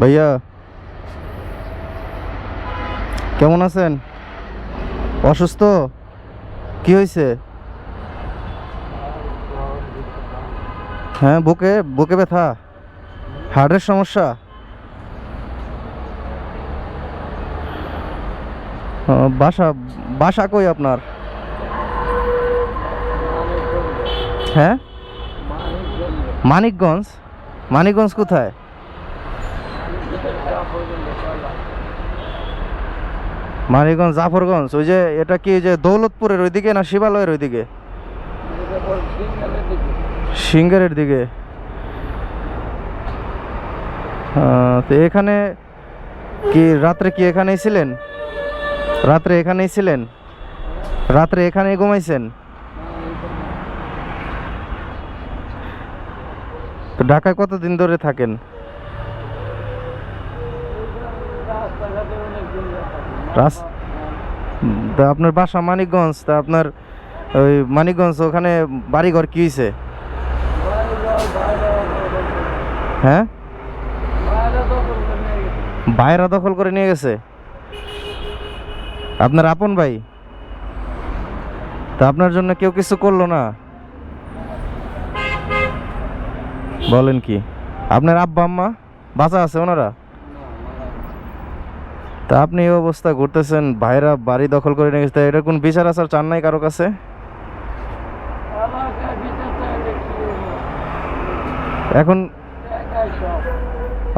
ভাইয়া, কেমন আছেন? অসুস্থ? কি হয়েছে? হ্যাঁ বুকে বুকে ব্যথা। হার্টের সমস্যা? বাসা বাসা কই আপনার? হ্যাঁ? মানিকগঞ্জ। মানিকগঞ্জ কোথায়? মানিকগঞ্জ জাফরগঞ্জ ওই যে এটা কি যে দৌলতপুরের ওইদিকে না শিবালয়ের ওইদিকে? সিঙ্গারের দিকে। তো এখানে কি রাত্রে কি এখানেই ছিলেন? রাত্রে এখানেই ছিলেন? রাত্রে এখানেই ঘুমাইছেন? তো ঢাকায় কতদিন ধরে থাকেন? রাস তা আপনার বাসা মানিকগঞ্জ, তা আপনার ওই মানিকগঞ্জ ওখানে বাড়িঘর কি হয়েছে হ্যাঁ? বাইরা দখল করে নিয়ে গেছে। আপনার আপন ভাই? তা আপনার জন্য কেউ কিছু করল না? বলেন কি? আপনার আব্বা, আম্মা? বাঁচা আছে ওনারা? তা আপনি এই অবস্থা ঘুরতেছেন ভাইরা বাড়ি দখল করে নিয়ে গেছে এটা কোন বিচার আচার চান নাই কারও কাছে? এখন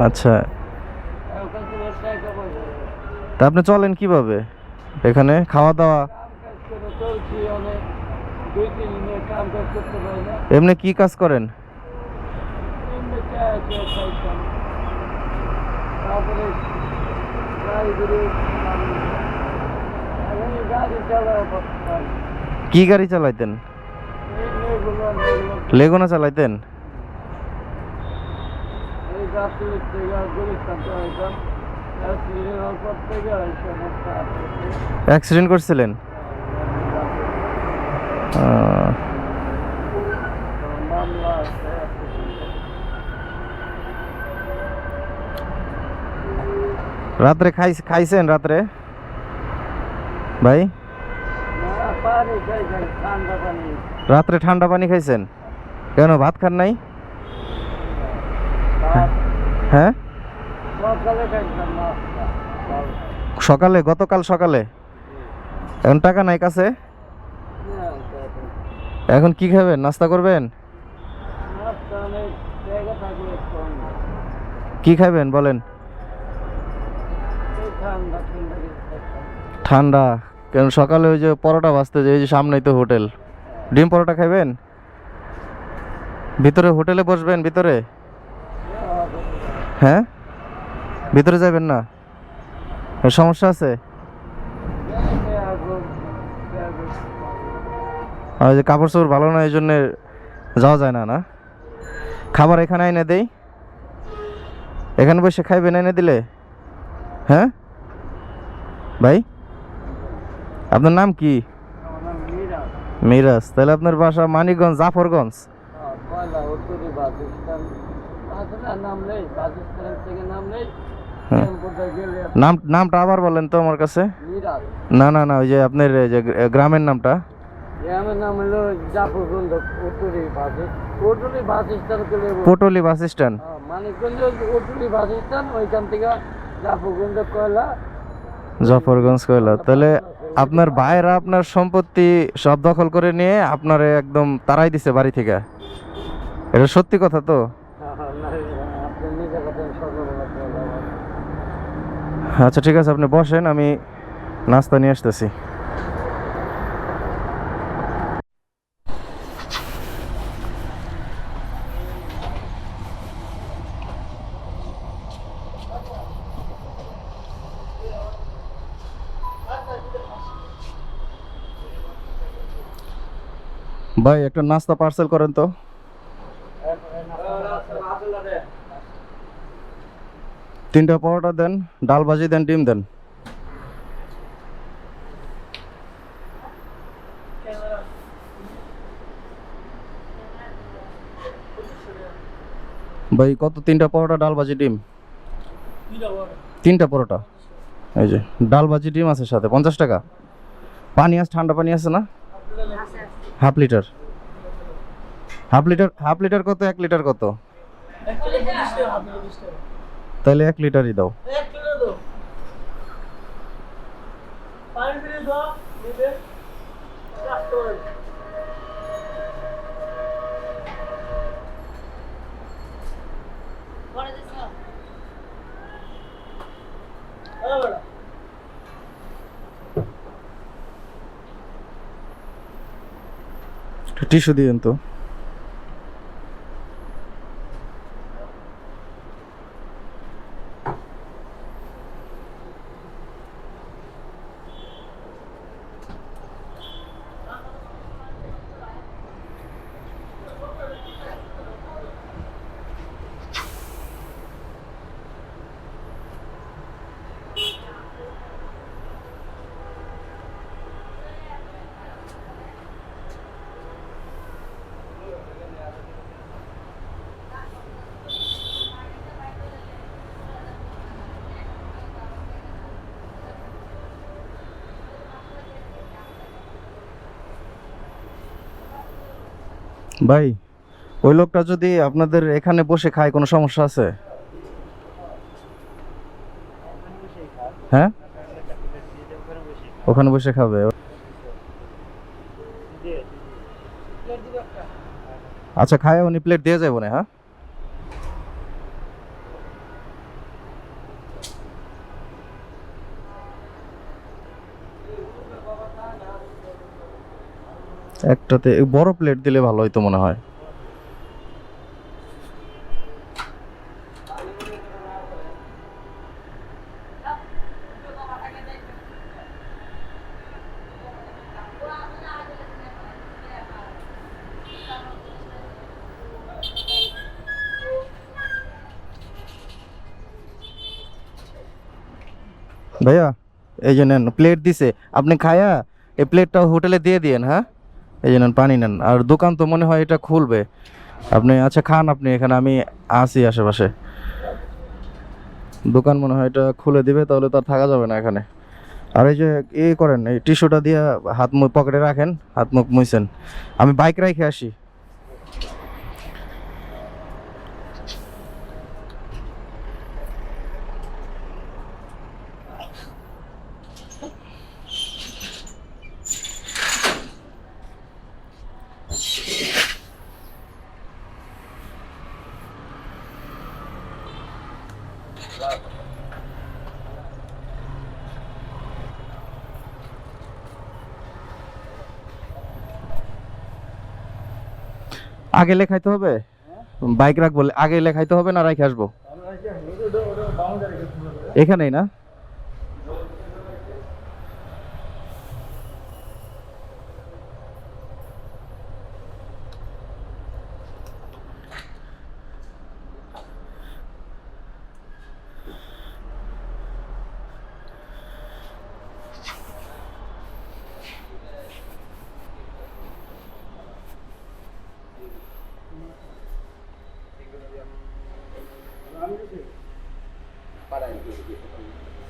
আচ্ছা। তা আপনি চলেন কীভাবে? এখানে খাওয়া দাওয়া এমনি কি কাজ করেন? কি গাড়ি চালাইতেন? লেগুনা চালাইতেন? অ্যাক্সিডেন্ট করছিলেন? রাত্রে খাই খাইছেন রাত্রে? ভাই? রাত্রে ঠান্ডা পানি খাইছেন? কেন, ভাত খান নাই? হ্যাঁ? সকালে, গতকাল সকালে? এখন টাকা নাই কাছে? এখন কি খাবেন, নাস্তা করবেন? কি খাবেন, বলেন? ঠান্ডা। কেন সকালে ওই যে পরোটা ভাজতে যে ওই যে সামনেই তো হোটেল। ডিম পরোটা খাবেন ভিতরে হোটেলে বসবেন, ভিতরে? হ্যাঁ? ভিতরে যাবেন না? সমস্যা আছে? আর যে কাপড় চোপড় ভালো না, এই জন্যে যাওয়া যায় না না? খাবার এখানে এনে দেই। এখানে বসে খাইবেন, এনে দিলে? হ্যাঁ? ভাই? আপনার নাম কি? মিরাজ। তাহলে আপনার বাসা মানিকগঞ্জ, জাফরগঞ্জ? হ্যাঁ। নাম, নামটা আবার বলেন তো আমার কাছে। না না না, ওই যে আপনার যে গ্রামের নামটা। Uttari bus stand. Patli bus stand Manikganj Uttari bus stand, ওইখান থেকে জাফরগঞ্জ কয়লা। জাফরগঞ্জ কয়লা তাহলে আপনার ভাইয়েরা আপনার সম্পত্তি সব দখল করে নিয়ে আপনার একদম তারাই দিছে বাড়ি থেকে? এটা সত্যি কথা তো? আচ্ছা ঠিক আছে, আপনি বসেন, আমি নাস্তা নিয়ে আসতেছি। ভাই, একটা নাস্তা পার্সেল করেন তো। তিনটা পরোটা দেন, ডাল ভাজি দেন, ডিম দেন। ভাই, কত? তিনটা পরোটা, ডাল ভাজি, ডিম? তিনটা পরোটা। এই যে, ডাল ভাজি, ডিম আছে সাথে, পঞ্চাশ টাকা। পানি আছে, ঠান্ডা পানি আছে না? Half litre. Half litre half litre কত এক লিটার কত? তাহলে এক লিটারই দাও। টিস্যু দিয়েন তো। ভাই, ওই লোকটা যদি আপনাদের এখানে বসে খায়, কোনো সমস্যা আছে? হ্যাঁ? ওখানে বসে খাবে। আচ্ছা খায়, উনি প্লেট দিয়ে যাব না হ্যাঁ? একটাতে বড় প্লেট দিলে ভালো হইতো মনে হয়। ভাইয়া, এই যে নেন প্লেট দিছে। আপনি খায়া, এই প্লেটটা হোটেলে দিয়ে দিয়েন হ্যাঁ? এই যে নেন, পানি নেন। আর দোকান তো মনে হয় এটা খুলবে। আপনি আচ্ছা খান আপনি, এখানে আমি আসি আশেপাশে। দোকান মনে হয় এটা খুলে দিবে, তাহলে তার থাকা যাবে না এখানে। আর এই যে এ করেন, এই টিস্যুটা দিয়ে হাত মুখ পকেটে রাখেন, হাত মুখ মুইছেন। আমি বাইক রাইখে আসি। আগে লেখাইতে হবে? বাইক রাখব। আগে লেখাইতে হবে না রাখে আসব? এখানেই না?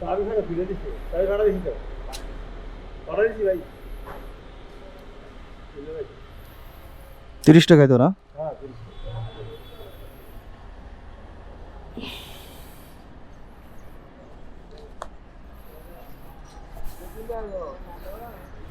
চাবি খাটা ফিরে দিচ্ছে চাবি খাটা দিছি তো। দিছি ভাই। ভাই? তিরিশ টাকায় তো না? হ্যাঁ তিরিশ